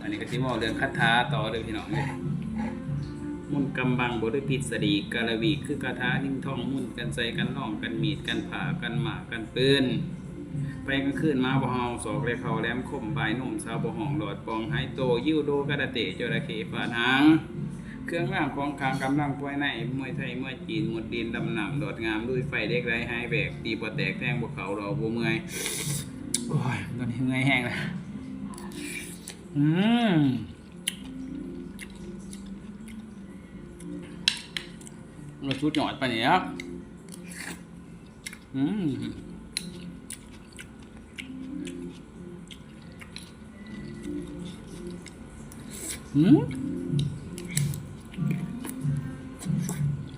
อันนี้ก็สิบอกเรื่องคาถาต่อเด้อพี่น้องเลยมุ่นกำบังบริพิษดีกาลวีคือคาถานิ่งท่องมุ่นกันใส่กันน่องกันมีดกันผ่ากันหมากันปืนไปกลางคืนมาบ่เฮาศอกเลยเขาแหลมคมปลายนุ่มสาวบ่ห้องหลอดปองไฮโตยิ้วโดกระเตะจระเข้ฝาหางเครื่องร่างของขางกำลังป่วยในมวยไทยมวยจีนหมดดินดำหนำโดดงามด้วยไฟเด็กไรหายแบกตีปแตกแทงบวเขาเราบัวเมื่อยโอ้ยตอนนี้เมื่อยแห้งแล้ว อืมมาชุดหยอดไปเนี่ยอืมอืม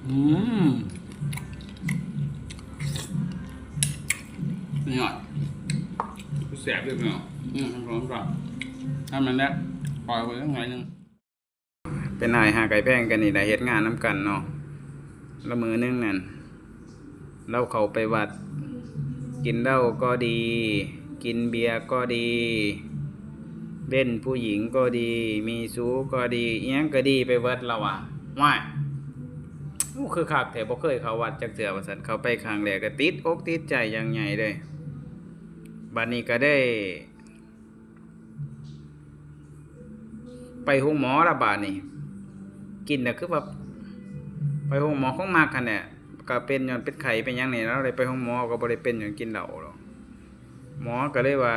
อืมนี่หน่อยแสบด้วยเนาะอืมร้อนก่อน ทำมันแล้วปล่อยไว้สักหน่อยหนึงเป็นนายหาไก่แพงกันนี่แหละเฮ็ดงานน้ำกันเนาะละมือนึงนั่นเราเขาไปวัด กินเหล้าก็ดี กินเบียร์ก็ดีเล่นผู้หญิงก็ดี มีชู้ก็ดีเอียงก็ดีไปวัดเราอะว่กูคือคักแต่บ่เคยเขาวัดจักเทื่อว่าซั่นเขาไปครั้งแรกก็ติดอกติดใจอย่างใหญ่เลย บัดนี้ก็ได้ ไปโรงหมอละบาดนี้กินน่ะคือแบบไปโรงหมอของมากคันเนี่ยก็เป็นย้อนเป็นไข้เป็นยังนี่แล้วเลยไปโรงหมอก็บ่ได้เป็นหยังกินเหล้าหรอกหมอก็เลยว่า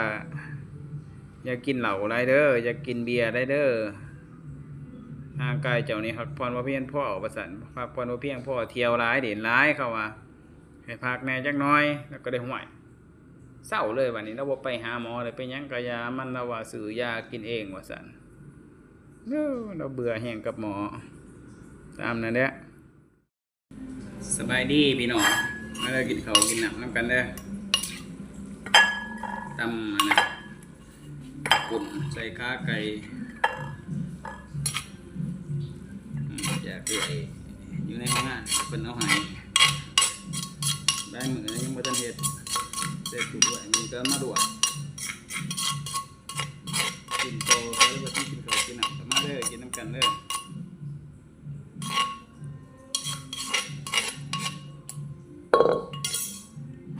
อย่ากินเหล้าหลายเด้ออย่ากินเบียร์ได้เด้อร่างกายเจ้านี่พักผ่อนว่าเพียงพ่อประสันพักผ่อนว่าเพียงพ่อเที่ยวร้ายเด่นร้ายเข้าว่าให้พักแน่จักน้อย แล้วก็ได้ห่วยเศร้าเลยวันนี้เราไปหาหมอเลยไปยังกะยามันเราว่าซื้อยากินเองว่าสัน เราเบื่อแห้งกับหมอ ตามนั่นแหละสบายดีพี่น้องมาเลยกินข้าวกินหน้ำน้ำกันเด้อตำอันนะปุ่นใส่ขาไก่อยากเอื่อยอยู่ในห้องงานเป็นเอาหายได้มือแล้วยังไม่ทันเฮ็ดเสร็จถูกด้วยมีก็มาด่วนกินโตก็เลยว่าที่กินข้าวกินน้ำก็มาเลย กันเลย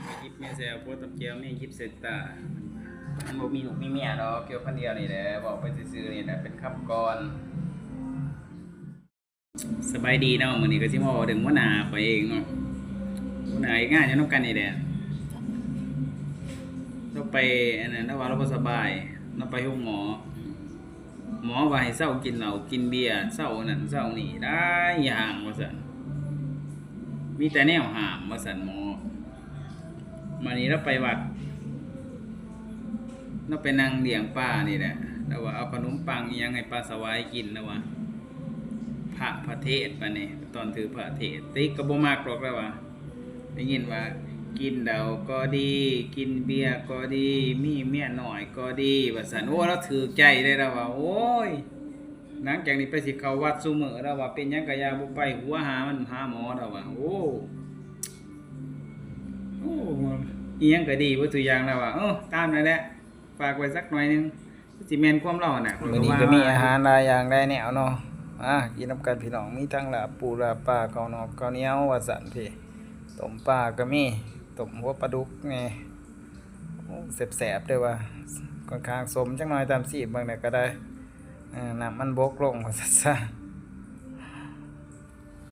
ไม่คิดแม่แซวโพสต์ตำเจียวไม่คิดเสร็จตามันบ่มีลูกมีเมียดอกเกี่ยวคนเดียวนี่แหละบอกไปซื่อๆนี่แหละเป็นคำก่อนสบายดีเนาะมื้อนี้ก็สิมาเว้าถึงหัวหน้าข่อยเองเนาะหัวหน้าเฮ็ดงานอยู่นำกันนี่แหละเราไปอันนั้นเราว่าเราบ่สบายเราไปโรงหมอ หมอว่าให้เศร้ากินเหล้ากินเบียร์เศร้านั่นเศร้านี่ได้อย่างว่าซั่นมีแต่แนวห้ามว่าซั่นหมอมานี้เราไปวัดเราไปนั่งเลี้ยงป้านี่แหละแล้วว่าเอาขนมปังยังให้ป้าสวายกินแล้วว่าพระพระเทศปะเนี่ยตอนถือพระเทศติ๊กก็บ่มากหรอกแล้วว่าได้ยินว่า กินเดาก็ดี กินเบียร์ก็ดี มีเมียหน่อยก็ดีว่าสันโอ้เราถือใจได้แล้วว่าโอ้ยหลังจากนี้ไปสิเข้าวัดซุมื้อแล้วว่าเป็นหยังกะยาบ่ไปหัวหามันหาหมอแล้วว่าโอ้โอ้อีหยังก็ดีบ่ตัวอย่างแล้วว่าเออตามนั่นแหละฝากไว้สักหน่อยหนึงสิแม่นความเล่าน่ะวันนี้ก็มีอาหารหลายอย่างได้แนวเนาะอะกินน้ำกันพี่น้องมีทั้งลาบปูลาบปลาเกาวนอกเกาเหนียวว่าสันพี่ต้มปลาก็มี ต้มหัวปลาดุกไงโอ้แสบๆเด้อว่าค่อนข้างสมจังหน่อยตามสีบางเนี่ยก็ได้น้ำมันบกลงว่าซะ